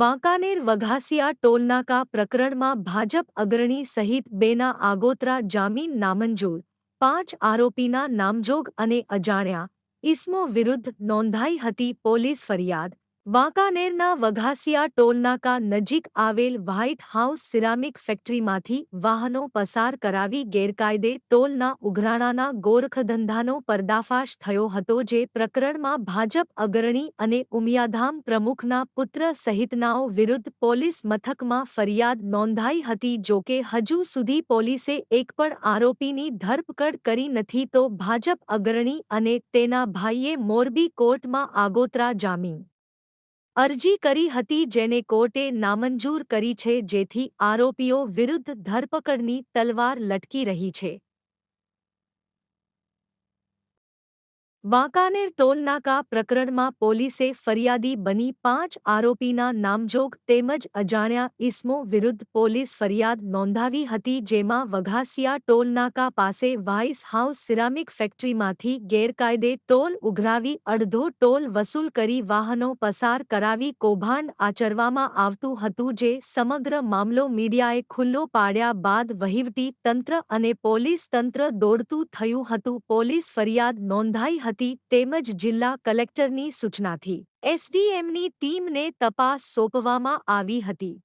વાંકાનેર વઘાસિયા ટોલનાકા પ્રકરણમાં ભાજપ અગ્રણી સહિત બેના આગોતરા જામીન નામંજૂર. પાંચ આરોપીના નામજોગ અને અજાણ્યા. ઇસમો વિરુદ્ધ નોંધાઈ હતી પોલીસ ફરિયાદ. વાંકાનેરના વઘાસિયા ટોલનાકા નજીક આવેલ વ્હાઇટ હાઉસ સિરામિક ફેક્ટરીમાંથી વાહનો પસાર કરાવી ગેરકાયદે ટોલના ઉઘરાણાના ગોરખધંધાનો પર્દાફાશ થયો હતો જે પ્રકરણમાં ભાજપ અગ્રણી અને ઉમિયાધામ પ્રમુખના પુત્ર સહિતનાઓ વિરુદ્ધ પોલીસ મથકમાં ફરિયાદ નોંધાઈ હતી. જોકે હજુ સુધી પોલીસે એક પણ આરોપીની ધરપકડ કરી નથી તો ભાજપ અગ્રણી અને તેના ભાઈએ મોરબી કોર્ટમાં આગોતરા જામીન અરજી કરી હતી જેને કોર્ટે નામંજૂર કરી છે જેથી આરોપીઓ વિરુદ્ધ ધરપકડની તલવાર લટકી રહી છે. વાંકાનેર ટોલનાકા પ્રકરણમાં પોલીસે ફરિયાદી બની પાંચ આરોપીના નામજોગ તેમજ અજાણ્યા ઇસમો વિરુદ્ધ પોલીસ ફરિયાદ નોંધાવી હતી જેમાં વઘાસિયા ટોલનાકા પાસે વાઇસ હાઉસ સિરામિક ફેક્ટરીમાંથી ગેરકાયદે ટોલ ઉઘરાવી અડધો ટોલ વસૂલ કરી વાહનો પસાર કરાવી કૌભાંડ આચરવામાં આવતું હતું જે સમગ્ર મામલો મીડિયાએ ખુલ્લો પાડ્યા બાદ વહીવટી તંત્ર અને પોલીસ તંત્ર દોડતું થયું હતું. પોલીસ ફરિયાદ નોંધાઈ હતી હતી તેમજ જિલ્લા કલેક્ટરની સૂચનાથી. એસડીએમની ટીમને તપાસ સોંપવામાં આવી હતી.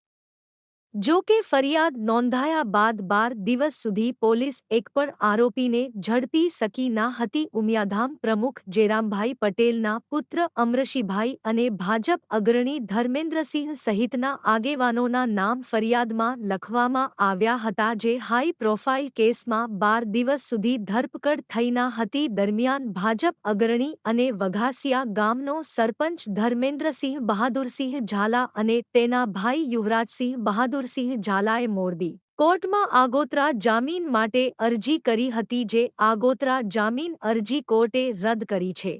જો કે ફરિયાદ નોંધાયા બાદ બાર દિવસ સુધી પોલીસ એક પણ આરોપીને ઝડપી શકી ના હતી. ઉમિયાધામ પ્રમુખ જેરામભાઈ પટેલના પુત્ર અમરશીભાઈ અને ભાજપ અગ્રણી ધર્મેન્દ્રસિંહ સહિતના આગેવાનોના નામ ફરિયાદમાં લખવામાં આવ્યા હતા જે હાઈ પ્રોફાઇલ કેસમાં બાર દિવસ સુધી ધરપકડ થઈ ના હતી. દરમિયાન ભાજપ અગ્રણી અને વઘાસિયા ગામનો સરપંચ ધર્મેન્દ્રસિંહ બહાદુરસિંહ ઝાલા અને તેના ભાઈ યુવરાજસિંહ બહાદુર બહાદુરસિંહ ઝાલાએ મોરબી કોર્ટમાં આગોતરા જામીન માટે અરજી કરી હતી જે આગોતરા જામીન અરજી કોર્ટે રદ કરી છે.